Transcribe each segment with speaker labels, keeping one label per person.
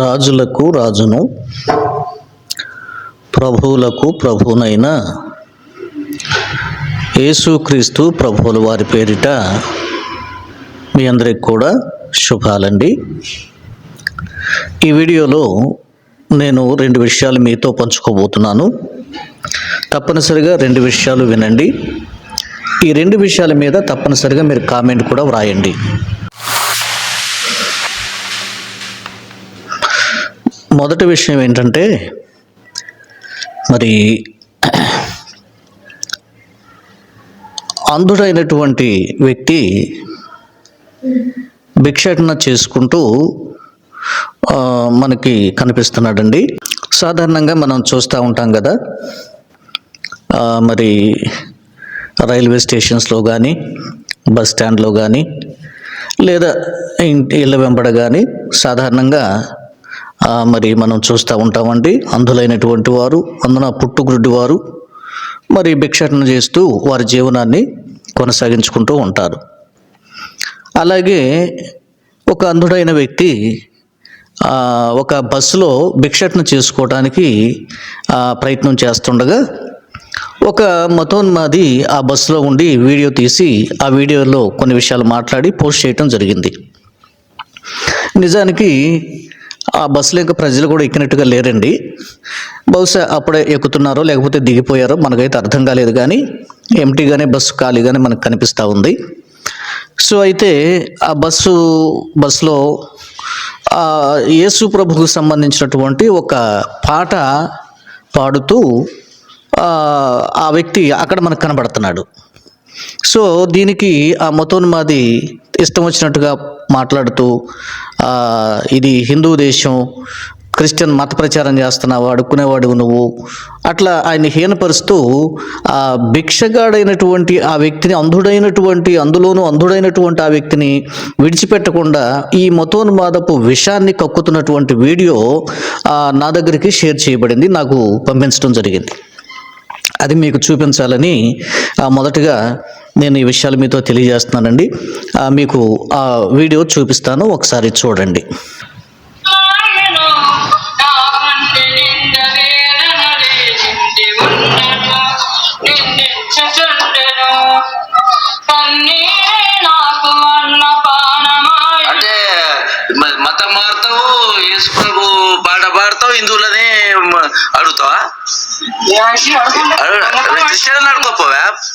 Speaker 1: రాజులకు రాజును ప్రభువులకు ప్రభువునైన. యేసుక్రీస్తు ప్రభువుల వారి పేరిట మీ అందరికి కూడా శుభాలండి. ఈ వీడియోలో నేను రెండు విషయాలు మీతో పంచుకోబోతున్నాను. తప్పనిసరిగా రెండు విషయాలు వినండి. ఈ రెండు విషయాల మీద తప్పనిసరిగా మీరు కామెంట్ కూడా వ్రాయండి. మొదటి విషయం ఏంటంటే మరి అంధుడైనటువంటి వ్యక్తి భిక్షాటన చేసుకుంటూ మనకి కనిపిస్తున్నాడండి. సాధారణంగా మనం చూస్తూ ఉంటాం కదా మరి రైల్వే స్టేషన్స్లో కానీ బస్ స్టాండ్లో కానీ లేదా ఇళ్ళ వెంబడ కానీ సాధారణంగా మరి మనం చూస్తూ ఉంటామండి. అంధులైనటువంటి వారు అందున పుట్టుగుడ్డి వారు మరి భిక్షాటన చేస్తూ వారి జీవనాన్ని కొనసాగించుకుంటూ ఉంటారు. అలాగే ఒక అంధుడైన వ్యక్తి ఒక బస్సులో భిక్షాటన చేసుకోవడానికి ప్రయత్నం చేస్తుండగా ఒక మతోన్మాది ఆ బస్సులో ఉండి వీడియో తీసి ఆ వీడియోలో కొన్ని విషయాలు మాట్లాడి పోస్ట్ చేయటం జరిగింది. నిజానికి ఆ బస్సులో ఇంకా ప్రజలు కూడా ఎక్కినట్టుగా లేరండి. బహుశా అప్పుడే ఎక్కుతున్నారో లేకపోతే దిగిపోయారో మనకైతే అర్థం కాలేదు కానీ ఎంటీగానే బస్సు ఖాళీగానే మనకు కనిపిస్తూ ఉంది. సో అయితే ఆ బస్సు బస్సులో యేసు ప్రభుకు సంబంధించినటువంటి ఒక పాట పాడుతూ ఆ, వ్యక్తి అక్కడ మనకు కనబడుతున్నాడు. సో దీనికి ఆ మతోన్మాది ఇష్టం వచ్చినట్టుగా మాట్లాడుతూ ఇది హిందూ దేశం క్రిస్టియన్ మత ప్రచారం చేస్తున్నావు అడుక్కునేవాడు నువ్వు. అట్లా ఆయన హీనపరుస్తూ ఆ భిక్షగాడైనటువంటి ఆ వ్యక్తిని అంధుడైనటువంటి అందులోనూ అంధుడైనటువంటి ఆ వ్యక్తిని విడిచిపెట్టకుండా ఈ మతోన్మాదపు విషాన్ని కక్కుతున్నటువంటి వీడియో నా దగ్గరికి షేర్ చేయబడింది నాకు పంపించడం జరిగింది. అది మీకు చూపించాలని మొదటగా నేను ఈ విషయాలు మీతో తెలియజేస్తున్నానండి. మీకు ఆ వీడియో చూపిస్తాను ఒకసారి చూడండి.
Speaker 2: అంటే మతం మారుతావు యేసు ప్రభు పాట పాడతావు హిందువుల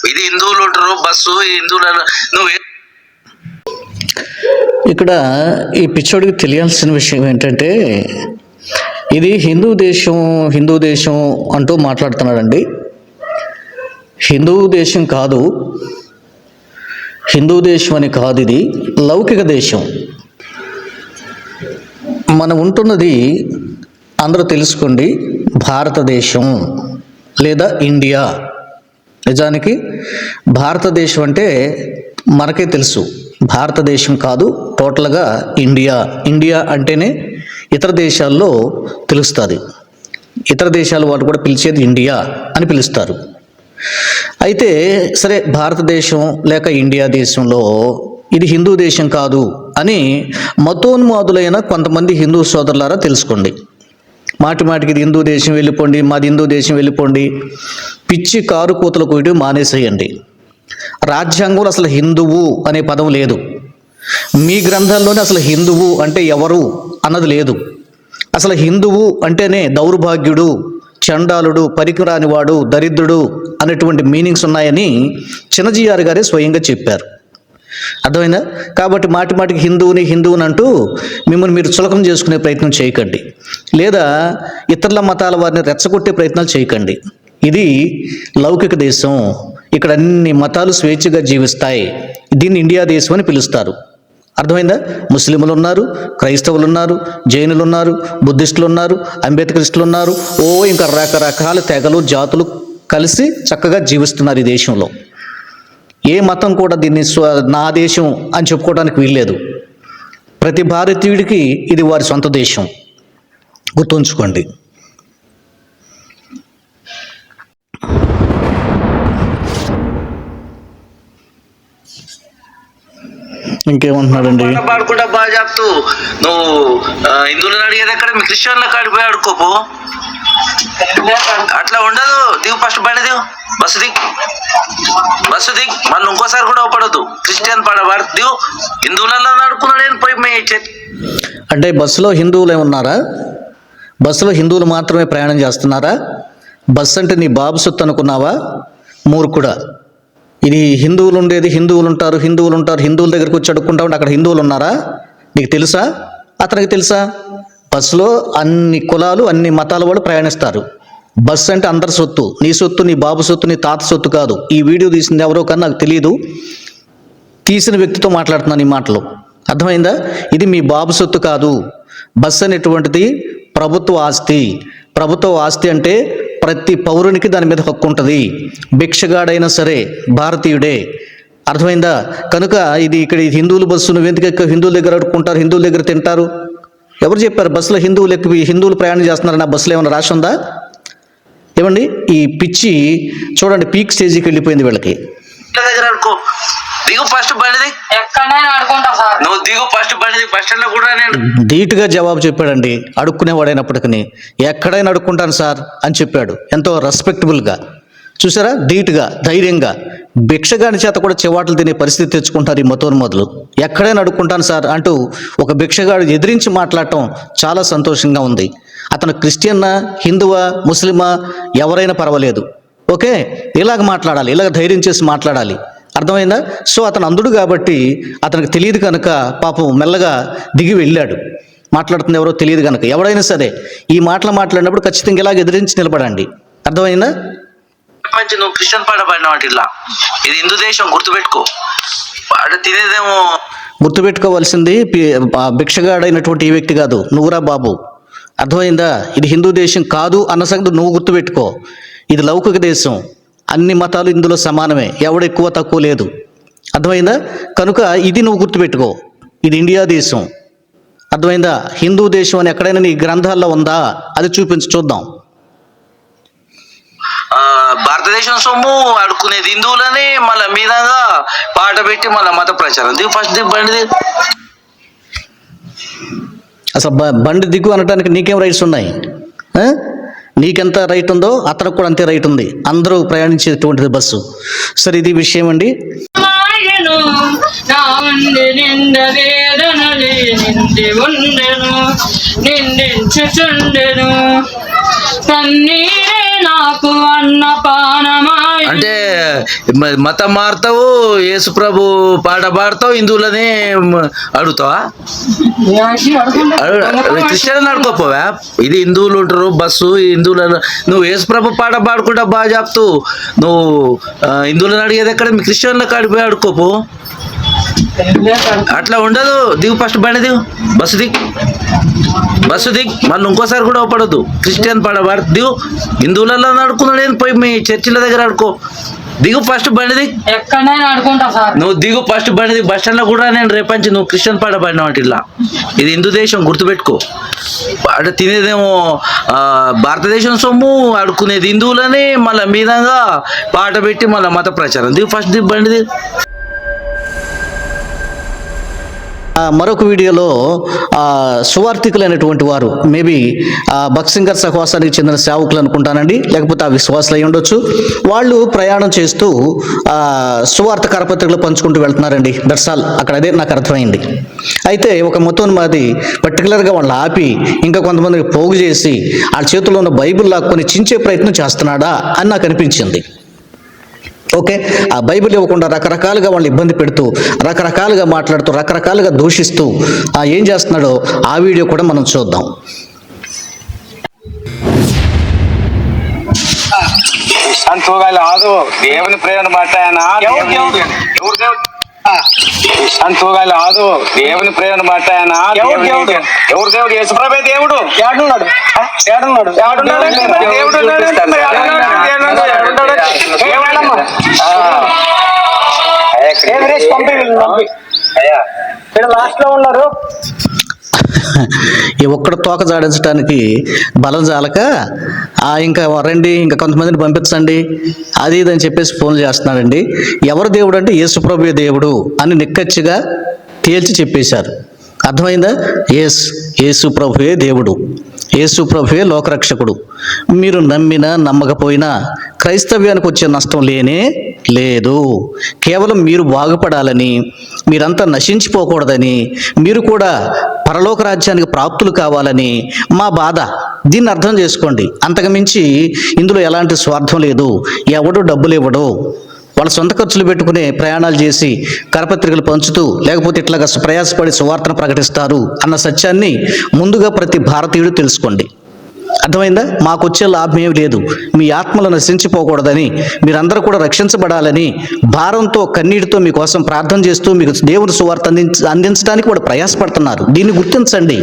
Speaker 2: ఇది హిందువులు ఉంటారు బస్సు హిందువుల నువ్వు
Speaker 1: ఇక్కడ ఈ పిచ్చోడికి తెలియాల్సిన విషయం ఏంటంటే ఇది హిందూ దేశం హిందూ దేశం అంటూ మాట్లాడుతున్నాడండి. హిందూ దేశం కాదు హిందూ దేశం అని కాదు ఇది లౌకిక దేశం. మనం ఉంటున్నది అందరూ తెలుసుకోండి భారతదేశం. లేదా ఇండియా? నిజానికి భారతదేశం అంటే మనకే తెలుసు. భారతదేశం కాదు టోటల్గా ఇండియా. ఇండియా అంటేనే ఇతర దేశాల్లో తెలుస్తుంది. ఇతర దేశాల వాళ్ళు కూడా పిలిచేది ఇండియా అని పిలుస్తారు. అయితే సరే భారతదేశం లేక ఇండియా దేశంలో ఇది హిందూ దేశం కాదు అని మతోన్మాదులైన కొంతమంది హిందూ సోదరులారా తెలుసుకోండి. మాటి మాటికి ఇది హిందూ దేశం వెళ్ళిపోండి మాది హిందూ దేశం వెళ్ళిపోండి. పిచ్చి కారు కూతలు కొయ్యడం మానేసేయండి. రాజ్యాంగంలో అసలు హిందువు అనే పదం లేదు. మీ గ్రంథాల్లోనే అసలు హిందువు అంటే ఎవరు అన్నది లేదు. అసలు హిందువు అంటేనే దౌర్భాగ్యుడు చండాలుడు పరికిరానివాడు దరిద్రుడు అనేటువంటి మీనింగ్స్ ఉన్నాయని చిన్నజీఆర్ గారే స్వయంగా చెప్పారు. అర్థమైందా? కాబట్టి మాటి మాటికి హిందువుని హిందువుని అంటూ మిమ్మల్ని మీరు చులకం చేసుకునే ప్రయత్నం చేయకండి. లేదా ఇతరుల మతాల వారిని రెచ్చగొట్టే ప్రయత్నాలు చేయకండి. ఇది లౌకిక దేశం. ఇక్కడ అన్ని మతాలు స్వేచ్ఛగా జీవిస్తాయి. దీన్ని ఇండియా దేశం అని పిలుస్తారు. అర్థమైందా? ముస్లింలు ఉన్నారు క్రైస్తవులు ఉన్నారు జైనులు ఉన్నారు బుద్ధిస్టులు ఉన్నారు అంబేద్కరిస్టులు ఉన్నారు. ఓ ఇంకా రకరకాల తెగలు జాతులు కలిసి చక్కగా జీవిస్తున్నారు ఈ దేశంలో. ఏ మతం కూడా దీన్ని స్వ నా దేశం అని చెప్పుకోవడానికి వీల్లేదు. ప్రతి భారతీయుడికి ఇది వారి సొంత దేశం. గుర్తుంచుకోండి. ఇంకేమంటున్నాడండి?
Speaker 2: పాడుకుంటా బాగా చెప్తూ నువ్వు హిందువులను అడిగేది ఎక్కడ? మీ క్రిస్టియన్లకు అడిపోయి అడుకోపో అట్లా ఉండదు. దిగు ఫస్ట్ బండి దిగు. బస్సు దిగు. బస్సు దిగు. మళ్ళీ ఇంకోసారి కూడా అవపడద్దు. క్రిస్టియన్ పాడ. దిగు. హిందువులలో అడుకున్నాడు నేను పోయి మే
Speaker 1: అంటే బస్సులో హిందువులు ఉన్నారా? బస్సులో హిందువులు మాత్రమే ప్రయాణం చేస్తున్నారా? బస్సు అంటే నీ బాబు సొత్తు అనుకున్నావా? మూర్ఖుడా? ఇది హిందువులు ఉండేది హిందువులు ఉంటారు హిందువులు ఉంటారు హిందువుల దగ్గరికి వచ్చి అడుక్కుంటా ఉంటే అక్కడ హిందువులు ఉన్నారా నీకు తెలుసా? అతనికి తెలుసా? బస్సులో అన్ని కులాలు అన్ని మతాల వాళ్ళు ప్రయాణిస్తారు. బస్సు అంటే అందరి సొత్తు. నీ సొత్తు నీ బాబు సొత్తు నీ తాత సొత్తు కాదు. ఈ వీడియో తీసింది ఎవరో కానీ నాకు తెలియదు తీసిన వ్యక్తితో మాట్లాడుతున్నాను ఈ మాటలు. అర్థమైందా? ఇది మీ బాబు సొత్తు కాదు. బస్సు అనేటువంటిది ప్రభుత్వ ఆస్తి. ప్రభుత్వ ఆస్తి అంటే ప్రతి పౌరునికి దాని మీద హక్కు ఉంటుంది. భిక్షగాడైనా సరే భారతీయుడే. అర్థమైందా? కనుక ఇది ఇక్కడ హిందువులు బస్సు నువ్వు ఎందుకు ఎక్కువ హిందువుల దగ్గర అడుక్కుంటారు? హిందువుల దగ్గర తింటారు? ఎవరు చెప్పారు? బస్సులో హిందువులు ఎక్కువ హిందువులు ప్రయాణం చేస్తున్నారని ఆ బస్సులో ఏమైనా రాసి ఉందా? ఏమండి? ఈ పిచ్చి చూడండి పీక్ స్టేజ్కి వెళ్ళిపోయింది వీళ్ళకి.
Speaker 2: దగ్గర అనుకో. దిగు ఫస్ట్ బండి నువ్వు దిగు ఫస్ట్ కూడా నేను
Speaker 1: ధీటుగా జవాబు చెప్పాడండి. అడుక్కునేవాడైనప్పటికీ ఎక్కడైనా అడుక్కుంటాను సార్ అని చెప్పాడు. ఎంతో రెస్పెక్టబుల్గా చూసారా? ధీటుగా ధైర్యంగా. భిక్షగాని చేత కూడా చివాట్లు తినే పరిస్థితి తెచ్చుకుంటారు ఈ మతోన్మదులు. ఎక్కడైనా అడుక్కుంటాను సార్ అంటూ ఒక భిక్షగాడు ఎదిరించి మాట్లాడటం చాలా సంతోషంగా ఉంది. అతను క్రిస్టియన్నా హిందువా ముస్లిమా? ఎవరైనా పర్వాలేదు. ఓకే? ఇలాగ మాట్లాడాలి. ఇలాగ ధైర్యం చేసి మాట్లాడాలి. అర్థమైందా? సో అతను అందుడు కాబట్టి అతనికి తెలియదు కనుక పాపం మెల్లగా దిగి వెళ్ళాడు. మాట్లాడుతుంది ఎవరో తెలియదు కనుక. ఎవడైనా సరే ఈ మాటలు మాట్లాడినప్పుడు ఖచ్చితంగా ఇలాగ ఎదిరించి నిలబడండి. అర్థమైందా?
Speaker 2: మంచి నువ్వు క్రిస్టియన్ పాట పాడినావు అంటే ఇలా ఇది హిందూ దేశం గుర్తుపెట్టుకో. పాట తినేదేమో
Speaker 1: గుర్తుపెట్టుకోవాల్సింది భిక్షగాడైనటువంటి ఈ వ్యక్తి కాదు. నువ్వురా బాబు. అర్థమైందా? ఇది హిందూ దేశం కాదు అన్న సంగతి నువ్వు గుర్తుపెట్టుకో. ఇది లౌకిక దేశం. అన్ని మతాలు ఇందులో సమానమే. ఎవడు ఎక్కువ తక్కువ లేదు. అర్థమైందా? కనుక ఇది నువ్వు గుర్తుపెట్టుకో. ఇది ఇండియా దేశం. అర్థమైందా? హిందూ దేశం అని ఎక్కడైనా నీ గ్రంథాల్లో ఉందా? అది చూపించి చూద్దాం.
Speaker 2: భారతదేశం సొమ్ము అడుక్కునేది హిందువులని మళ్ళీ మీదగా పాట పెట్టి మళ్ళీ మత ప్రచారం. దిగు ఫస్ట్ దిగు బండి
Speaker 1: అసలు బండి దిగు అనడానికి నీకేం రైట్స్ ఉన్నాయి? నీకెంత రైట్ ఉందో అతనికి కూడా అంతే రైట్ ఉంది. అందరూ ప్రయాణించేటువంటిది బస్సు. సరే ఇది విషయం అండి.
Speaker 3: మాయను నా
Speaker 2: మతం మారుతావు యేసు ప్రభు పాట పాడతావు హిందువులని అడుగుతావా? అడుగు- క్రిస్టియన్ అడుకోపోవా ఇది హిందువులు ఉంటారు బస్సు ఈ హిందువులను నువ్వు యేసు ప్రభు పాట పాడుకుంటా బాగా చెప్తూ నువ్వు హిందువులను అడిగేది ఎక్కడ? మీ క్రిస్టియన్లకు అడిపోయి అడుకోపో అట్లా ఉండదు. దిగు ఫస్ట్ బండి దిగు. బస్సు దిగు. బస్సు దిగు. మళ్ళీ ఇంకోసారి కూడా అవపడద్దు. క్రిస్టియన్ పాట పాడు. దిగు. హిందువులలో అడుకున్నాడు నేను పోయి మీ చర్చిల దగ్గర అడుకో దిగు ఫస్ట్ బండి దిగు
Speaker 3: ఎక్కడైనా ఆడుకుంటా సార్.
Speaker 2: నువ్వు దిగు ఫస్ట్ బండి దిగు బస్ స్టాండ్లో కూడా నేను రేపంచి నువ్వు క్రిస్టియన్ పాట పాడినావు అంటే ఇలా. ఇది హిందూ దేశం గుర్తుపెట్టుకో. పాట తినేదేమో భారతదేశం సొమ్ము అడుక్కునేది హిందువులని మళ్ళీ మీదంగా పాట పెట్టి మళ్ళీ మత ప్రచారం. దిగు ఫస్ట్ దిగు బండి దిగు
Speaker 1: ఆ, మరొక వీడియోలో సువార్థికులైనటువంటి వారు మేబీ బక్సింగర్ సహవాసానికి చెందిన సేవకులు అనుకుంటానండి లేకపోతే ఆ విశ్వాసులు అయి ఉండొచ్చు. వాళ్ళు ప్రయాణం చేస్తూ ఆ, సువార్త కరపత్రికలు పంచుకుంటూ వెళ్తున్నారండి. దట్స్ ఆల్ అక్కడ అదే నాకు అర్థమైంది. అయితే ఒక మొత్తం మాది పర్టికులర్గా వాళ్ళు ఆపి ఇంకా కొంతమందికి పోగు చేసి వాళ్ళ చేతిలో ఉన్న బైబిల్ లాక్కొని చించే ప్రయత్నం చేస్తున్నాడా అని నాకు అనిపించింది. ఓకే? ఆ బైబిల్ ఇవ్వకుండా రకరకాలుగా వాళ్ళని ఇబ్బంది పెడుతూ రకరకాలుగా మాట్లాడుతూ రకరకాలుగా దూషిస్తూ ఆ ఏం చేస్తున్నాడో ఆ వీడియో కూడా మనం చూద్దాం.
Speaker 4: సంతోగాలి ఆదు. దేవుని ప్రేరణ బట్ట ఆయన. సంతోగాలి ఆదు దేవుని ప్రేరణ బట్ట ఆయన దేవుడు దేవుడు ఎవరు దేవుడు యేసుప్రభే దేవుడు ఏడున్నాడు ఏడున్నాడు ఏడున్నాడు దేవుడు పంపి పంపి. ఇక్కడ లాస్ట్లో ఉన్నారు
Speaker 1: ఈ ఒక్కడ తోక జాడించడానికి బలం చాలక ఆ ఇంకా రండి ఇంకా కొంతమందిని పంపించండి అది ఇది అని చెప్పేసి ఫోన్ చేస్తున్నాడండి. ఎవరు దేవుడు అంటే యేసుప్రభు దేవుడు అని నిక్కచ్చిగా తేల్చి చెప్పేశారు. అర్థమైందా? ఎస్ యేసు ప్రభువే దేవుడు. యేసు ప్రభువే లోకరక్షకుడు. మీరు నమ్మినా నమ్మకపోయినా క్రైస్తవ్యానికి వచ్చే నష్టం లేనే లేదు. కేవలం మీరు బాగుపడాలని మీరంతా నశించిపోకూడదని మీరు కూడా పరలోక రాజ్యానికి ప్రాప్తులు కావాలని మా బాధ. దీన్ని అర్థం చేసుకోండి. అంతకుమించి ఇందులో ఎలాంటి స్వార్థం లేదు. ఎవడు డబ్బులు ఇవ్వడు. వాళ్ళ సొంత ఖర్చులు పెట్టుకునే ప్రయాణాలు చేసి కరపత్రికలు పంచుతూ లేకపోతే ఇట్లాగా ప్రయాసపడి సువార్తను ప్రకటిస్తారు అన్న సత్యాన్ని ముందుగా ప్రతి భారతీయుడు తెలుసుకోండి. అర్థమైందా? మాకు వచ్చే లాభం ఏమి లేదు. మీ ఆత్మలు నశించిపోకూడదని మీరందరూ కూడా రక్షించబడాలని భారంతో కన్నీటితో మీకోసం ప్రార్థన చేస్తూ మీకు దేవుని సువార్త అందించ అందించడానికి కూడా ప్రయాసపడుతున్నారు. దీన్ని గుర్తించండి.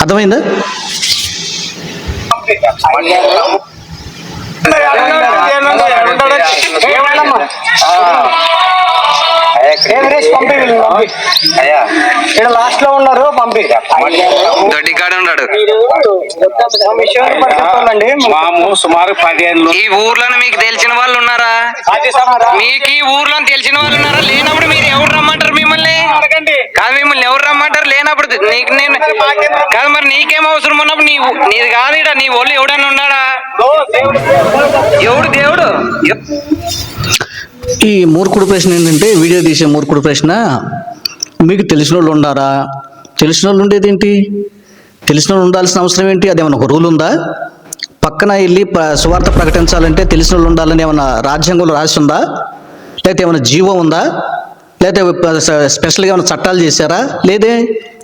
Speaker 1: అర్థమైందా?
Speaker 4: ఏమన్నా ఇక్కడ లాస్ట్లో ఉన్నారు పంపి.
Speaker 5: ఉన్నాడు.
Speaker 4: మాము సుమారు పదిహేను
Speaker 5: ఈ ఊర్లో మీకు తెలిసిన వాళ్ళు ఉన్నారా? మీకు ఈ ఊర్లో తెలిసిన వాళ్ళు ఉన్నారా? లేనప్పుడు మీరు ఎవరు రమ్మంటారు మిమ్మల్ని? కాదు మిమ్మల్ని ఎవరు రమ్మంటారు? లేనప్పుడు నీకు నేను కాదు మరి నీకేం అవసరం ఉన్నప్పుడు నీ నీది కాదు ఈడ నీ ఒళ్ళు ఎవడన్నా ఉన్నాడా? ఎవడు దేవుడు?
Speaker 1: ఈ మూర్ఖుడు ప్రశ్న ఏంటంటే వీడియో తీసే మూర్ఖుడు ప్రశ్న మీకు తెలిసిన వాళ్ళు ఉండారా? తెలిసిన వాళ్ళు ఉండేది ఏంటి? తెలిసిన వాళ్ళు ఉండాల్సిన అవసరం ఏంటి? అదేమన్నా ఒక రూల్ ఉందా? పక్కన వెళ్ళి సువార్త ప్రకటించాలంటే తెలిసిన వాళ్ళు ఉండాలని ఏమైనా రాజ్యాంగంలో రాసి ఉందా? లేకపోతే ఏమైనా జీవం ఉందా? లేకపోతే స్పెషల్గా ఏమైనా చట్టాలు చేశారా? లేదే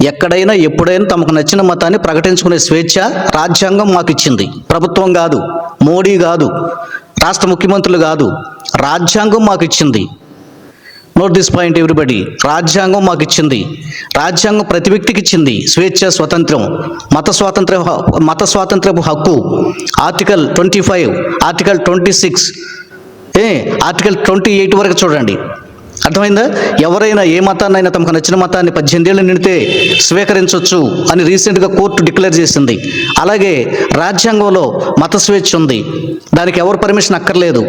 Speaker 1: ఎక్కడైనా ఎప్పుడైనా తమకు నచ్చిన మతాన్ని ప్రకటించుకునే స్వేచ్ఛ రాజ్యాంగం మాకు ఇచ్చింది ప్రభుత్వం కాదు మోడీ కాదు. రాష్ట్ర ముఖ్యమంత్రులు కాదు రాజ్యాంగం మాకు ఇచ్చింది నోట్ దిస్ పాయింట్ ఎవ్రీబడి రాజ్యాంగం మాకు ఇచ్చింది రాజ్యాంగం ప్రతి వ్యక్తికి ఇచ్చింది స్వేచ్ఛ స్వతంత్రం మత స్వాతంత్ర మత స్వాతంత్రపు హక్కు. Article twenty five article twenty six A article twenty eight వరకు చూడండి. అర్థమైందా? ఎవరైనా ఏ మతాన్నైనా తమకు నచ్చిన మతాన్ని పద్దెనిమిది ఏళ్ళు నిండితే స్వీకరించవచ్చు అని రీసెంట్గా కోర్టు డిక్లేర్ చేసింది. అలాగే రాజ్యాంగంలో మత స్వేచ్ఛ ఉంది. దానికి ఎవరు పర్మిషన్ అక్కర్లేదు.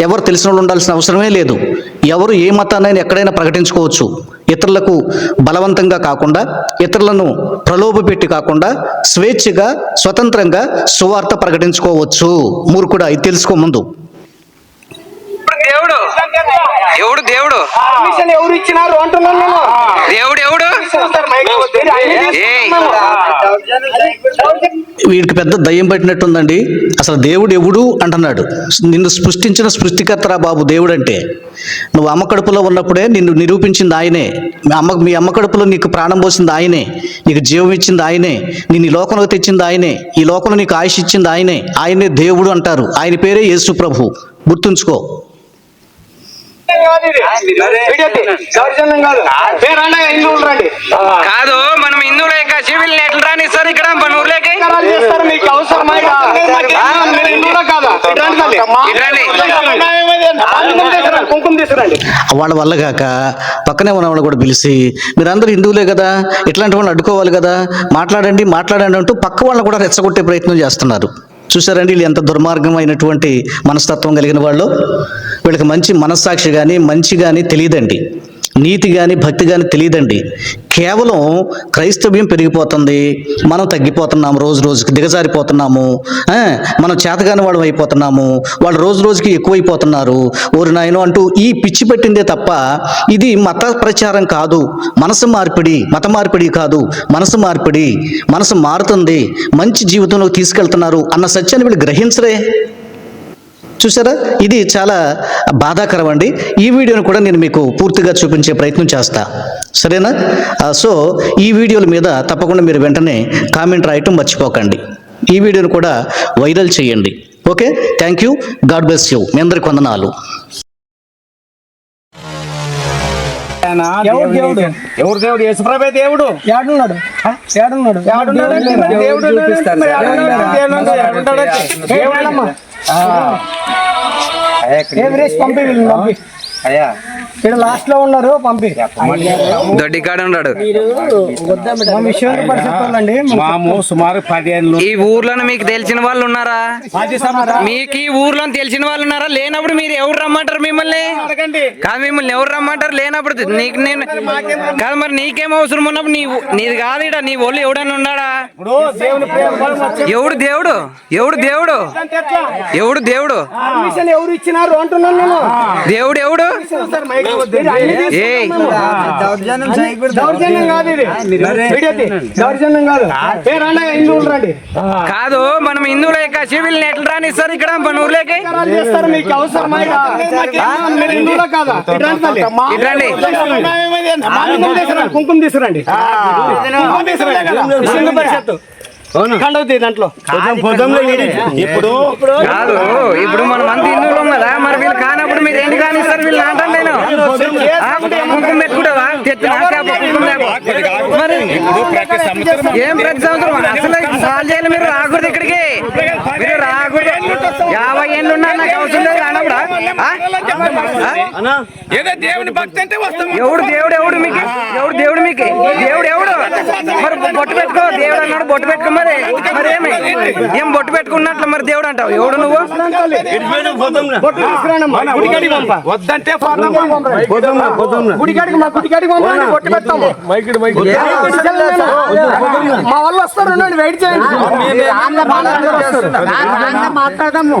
Speaker 1: ఎవరు తెలిసిన వాళ్ళు ఉండాల్సిన అవసరమే లేదు. ఎవరు ఏ మతాన్నైనా ఎక్కడైనా ప్రకటించుకోవచ్చు. ఇతరులకు బలవంతంగా కాకుండా ఇతరులను ప్రలోభపెట్టి కాకుండా స్వేచ్ఛగా స్వతంత్రంగా సువార్త ప్రకటించుకోవచ్చు. మూర్ఖుడా ఇది తెలుసుకో ముందు.
Speaker 5: ఎవడు? దేవుడు?
Speaker 4: ఎవరు ఇచ్చినారు అంటున్నాను నేను.
Speaker 5: దేవుడు ఎవడు?
Speaker 1: వీడికి పెద్ద దయ్యం పట్టినట్టుందండి. అసలు దేవుడు ఎవడు అంటున్నాడు. నిన్ను సృష్టించిన సృష్టికర్తరా బాబు దేవుడు అంటే నువ్వు అమ్మ కడుపులో ఉన్నప్పుడే నిన్ను నిరూపించింది ఆయనే. మీ అమ్మ మీ అమ్మ కడుపులో నీకు ప్రాణం పోసింది ఆయనే. నీకు జీవం ఇచ్చింది ఆయనే. నిన్ను ఈ లోకంలో తెచ్చింది ఆయనే. ఈ లోకంలో నీకు ఆయుష్ ఇచ్చింది ఆయనే. ఆయనే దేవుడు అంటారు. ఆయన పేరే యేసు ప్రభు. గుర్తుంచుకో.
Speaker 4: దౌర్జన్యం కాదు రండి
Speaker 5: మనం హిందువుల యొక్క సివిల్ ఎట్లా రానిస్తారు ఇక్కడ మన ఊర్లోకి
Speaker 4: చేస్తారు మీకు అవసరమా హిందువులా కాదా? కుంకుమ తీసుకురండి
Speaker 1: వాళ్ళ వల్ల కాక పక్కనే ఉన్న వాళ్ళు కూడా పిలిచి మీరందరూ హిందువులే కదా? ఇట్లాంటి వాళ్ళని అడ్డుకోవాలి కదా? మాట్లాడండి మాట్లాడండి అంటూ పక్క వాళ్ళని కూడా రెచ్చగొట్టే ప్రయత్నం చేస్తున్నారు. చూసారండి వీళ్ళు ఎంత దుర్మార్గమైనటువంటి మనస్తత్వం కలిగిన వాళ్ళు. వీళ్ళకి మంచి మనస్సాక్షి కానీ మంచి కానీ తెలియదండి. నీతి కానీ భక్తి కానీ తెలియదండి. కేవలం క్రైస్తవ్యం పెరిగిపోతుంది మనం తగ్గిపోతున్నాము రోజు రోజుకి దిగజారిపోతున్నాము మనం చేతగాని వాళ్ళం అయిపోతున్నాము వాళ్ళు రోజు రోజుకి ఎక్కువైపోతున్నారు ఓరి నాయన అంటూ ఈ పిచ్చి పెట్టిందే తప్ప ఇది మత ప్రచారం కాదు మనసు మార్పిడి మత మార్పిడి కాదు మనసు మార్పిడి మనసు మారుతుంది మంచి జీవితంలోకి తీసుకెళ్తున్నారు అన్న సత్యాన్ని వీళ్ళు గ్రహించరే. చూసారా? ఇది చాలా బాధాకరం అండి ఈ వీడియోని కూడా నేను మీకు పూర్తిగా చూపించే ప్రయత్నం చేస్తా. సరేనా? సో ఈ వీడియోల మీద తప్పకుండా మీరు వెంటనే కామెంట్ రాయటం మర్చిపోకండి. ఈ వీడియోని కూడా వైరల్ చేయండి. Okay? Thank you. God bless you. మీ అందరికి వందనాలు.
Speaker 4: ఎవరు దేవుడు ఎవరు దేవుడు? యేసుప్రభే దేవుడు. ఏడున్నాడు? ఏడున్నాడు? ఏడున్నాడు దేవుడు చూపిస్తారు దేవుడమ్మా పంపి వీళ్ళని పంపి
Speaker 6: అయ్యా ఇక్కడ లాస్ట్లో ఉన్నారు పంపి.
Speaker 5: దొడ్డి కాడ ఉన్నాడు
Speaker 4: మాము సుమారు పదిహేను
Speaker 5: ఈ ఊర్లో మీకు తెలిసిన వాళ్ళు ఉన్నారా? మీకు ఈ ఊర్లో తెలిసిన వాళ్ళు ఉన్నారా? లేనప్పుడు మీరు ఎవరు రమ్మంటారు మిమ్మల్ని? కాదు మిమ్మల్ని ఎవరు రమ్మంటారు? లేనప్పుడు నీకు నేను కాదు మరి నీకేం అవసరం ఉన్నప్పుడు నీ నీది కాదు ఈడ నీ ఒళ్ళు ఎవడన్నా ఉన్నాడా? ఎవడు దేవుడు? ఎవడు దేవుడు? ఎవడు దేవుడు?
Speaker 6: ఎవరు ఇచ్చినారు అంటున్నాను నేను.
Speaker 5: దేవుడు ఎవడు?
Speaker 6: దౌర్జన్యం కాదు ఇది. దౌర్జన్యం హిందువులు
Speaker 5: మనం హిందువుల యొక్క సివిల్ని ఎట్లా రానిస్తారు ఇక్కడ మన ఊర్లోకి.
Speaker 6: చేస్తారు మీకు అవసరమా హిందువులా కాదా కుంకుమ తీసుకురండి. పరిషత్తు. దాంట్లో.
Speaker 4: ఇప్పుడు
Speaker 5: కాదు ఇప్పుడు మనం అంత హిందువులు కదా మరి వీళ్ళు కానప్పుడు మీరు ఏంటి కానిస్తారు? వీళ్ళు అంటాను నేను. కుంకుమ పెట్టుకుంటావా. మరి ఏం ప్రతి సంవత్సరం అసలు సాల్ చేయాలి మీరు రాకూడదు ఇక్కడికి. యాభై ఏళ్ళు ఉన్నా నాకు అవసరం లేదు రానప్పుడా ఆ? ఆ?
Speaker 4: ఏదో దేవుని భక్తి అంటే వస్తాం
Speaker 5: ఎవడు దేవుడు ఎవడు మీకు ఎవడు దేవుడు మీకు దేవుడు ఎవడు మరి బొట్టు పెట్టుకో దేవుడు అన్నాడు బొట్టు పెట్టుకో మరి మరి ఏమి ఏం బొట్టు పెట్టుకున్నట్లు మరి దేవుడు అంటావు ఎవడు నువ్వు
Speaker 4: వద్దంటే
Speaker 6: మా వాళ్ళు వస్తారు వెయిట్ చేయండి మాట్లాడదాము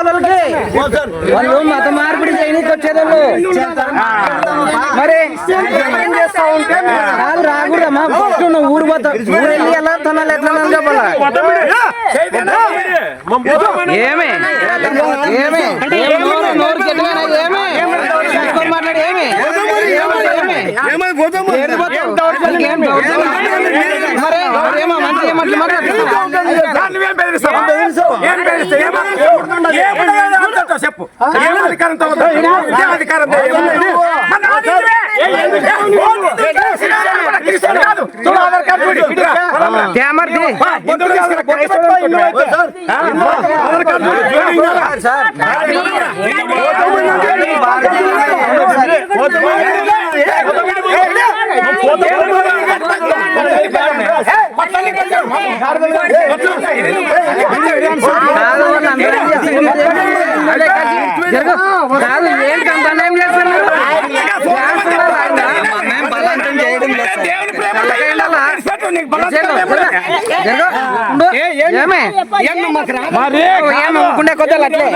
Speaker 5: వాళ్ళకి వాళ్ళు మత మార్పిడి చేయడానికి వచ్చేదాళ్ళు మరి
Speaker 6: ఏం చేస్తా ఉంటే
Speaker 5: వాళ్ళు రాకూడదమ్మా ఫస్ట్ నువ్వు ఊరు పోతా ఊరు వెళ్ళి ఎలా తనాలు ఎట్లా చెప్పాలా ఏమే ఏమే నోరు ఏమే గట్టిగానే ఏమే తీసుకొని ఏమి? ఏడు పోతావు? ఇంకేం
Speaker 4: చెప్పు ఏం అధికారంతో చూడు ఆధార్ కార్డు చూడు ఇటురా.
Speaker 5: తేమర్ది
Speaker 6: బొట్టు తీసుకురా, బొట్టు పెట్టుకో, ఇల్లు అయితే.
Speaker 4: ఆధార్ కార్డు చూడు.
Speaker 5: కాదు వాళ్ళందరూ ఏం చేస్తున్నారు? అదే కాదు, జరగ. కాదు ఏంటి అంత అన్యాయం చేస్తున్నారు? చేస్తున్నారు ఆయన. మేము బలవంతం చేయడం లేదు సార్.
Speaker 4: దేవుని ప్రేమ
Speaker 5: వాళ్ళకి ఏంటలా?
Speaker 4: నీకు బలాత్కారం
Speaker 5: జరగ, జరగ. జరగ. ఉండు. ఏమే
Speaker 6: ఏం నమ్మకరా?
Speaker 5: ఏం నమ్ముకుంటే కొద్దాలు అట్లే.